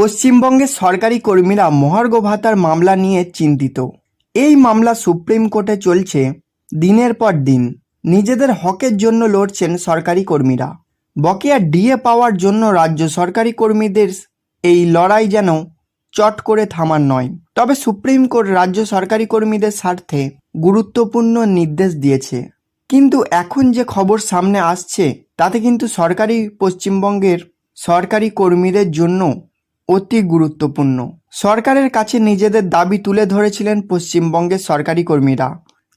পশ্চিমবঙ্গের সরকারি কর্মীরা মহার্ঘ ভাতার মামলা নিয়ে চিন্তিত। এই মামলা সুপ্রিম কোর্টে চলছে দিনের পর দিন। নিজেদের হকের জন্য লড়ছেন সরকারি কর্মীরা। বকেয়া ডিএ পাওয়ার জন্য রাজ্য সরকারি কর্মীদের এই লড়াই যেন চট করে থামার নয়। তবে সুপ্রিম কোর্ট রাজ্য সরকারি কর্মীদের স্বার্থে গুরুত্বপূর্ণ নির্দেশ দিয়েছে। কিন্তু এখন যে খবর সামনে আসছে, তাতে কিন্তু সরকারি পশ্চিমবঙ্গের সরকারি কর্মীদের জন্য অতি গুরুত্বপূর্ণ। সরকারের কাছে নিজেদের দাবি তুলে ধরেছিলেন পশ্চিমবঙ্গের সরকারি কর্মীরা।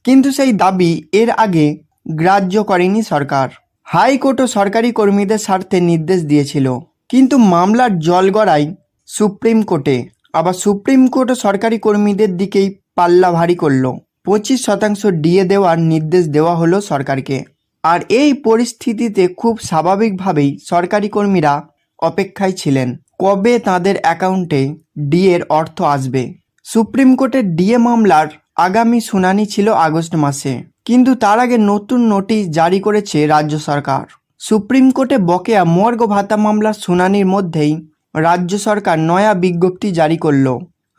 কিন্তু সেই দাবি এর আগে গ্রাহ্য করেনি সরকার। হাইকোর্টও সরকারি কর্মীদের স্বার্থে নির্দেশ দিয়েছিল। কিন্তু মামলার জল গড়ায় সুপ্রিম কোর্টে। আবার সুপ্রিম কোর্টও সরকারি কর্মীদের দিকেই পাল্লা ভারী করল। পঁচিশ শতাংশ ডিএ দেওয়ার নির্দেশ দেওয়া হলো সরকারকে। আর এই পরিস্থিতিতে খুব স্বাভাবিকভাবেই সরকারি কর্মীরা অপেক্ষায় ছিলেন। কবে তাদের অ্যাকাউন্টে ডিএর অর্থ আসবে? সুপ্রিম কোর্টের ডিএ মামলার আগামী শুনানি ছিল আগস্ট মাসে, কিন্তু তার আগে নতুন নোটিশ জারি করেছে রাজ্য সরকার। সুপ্রিম কোর্টে বকেয়া মর্গ ভাতা মামলার শুনানির মধ্যেই রাজ্য সরকার নয়া বিজ্ঞপ্তি জারি করল।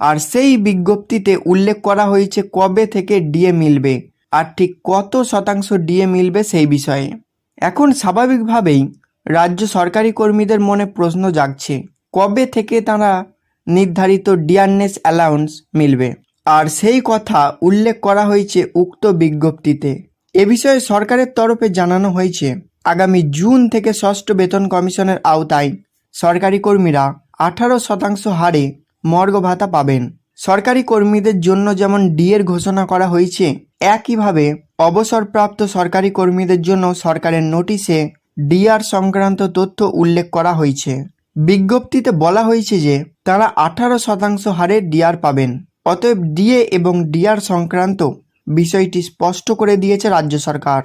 আর সেই বিজ্ঞপ্তিতে উল্লেখ করা হয়েছে কবে থেকে ডিএ মিলবে, আর ঠিক কত শতাংশ ডিএ মিলবে সেই বিষয়ে। এখন স্বাভাবিকভাবেই রাজ্য সরকারি কর্মীদের মনে প্রশ্ন জাগছে কবে থেকে তারা নির্ধারিত ডিয়ারনেস অ্যালাউন্স মিলবে? আর সেই কথা উল্লেখ করা হয়েছে উক্ত বিজ্ঞপ্তিতে। এ বিষয়ে সরকারের তরফে জানানো হয়েছে, আগামী জুন থেকে ষষ্ঠ বেতন কমিশনের আওতায় সরকারি কর্মীরা আঠারো শতাংশ হারে মর্গ ভাতা পাবেন। সরকারি কর্মীদের জন্য যেমন ডিএর ঘোষণা করা হয়েছে, একইভাবে অবসরপ্রাপ্ত সরকারি কর্মীদের জন্য সরকারের নোটিশে ডিআর সংক্রান্ত তথ্য উল্লেখ করা হয়েছে। বিজ্ঞপ্তিতে বলা হয়েছে যে, তারা আঠারো শতাংশ হারে ডিআর পাবেন। অতএব ডিএ এবং ডিআর সংক্রান্ত বিষয়টি স্পষ্ট করে দিয়েছে রাজ্য সরকার।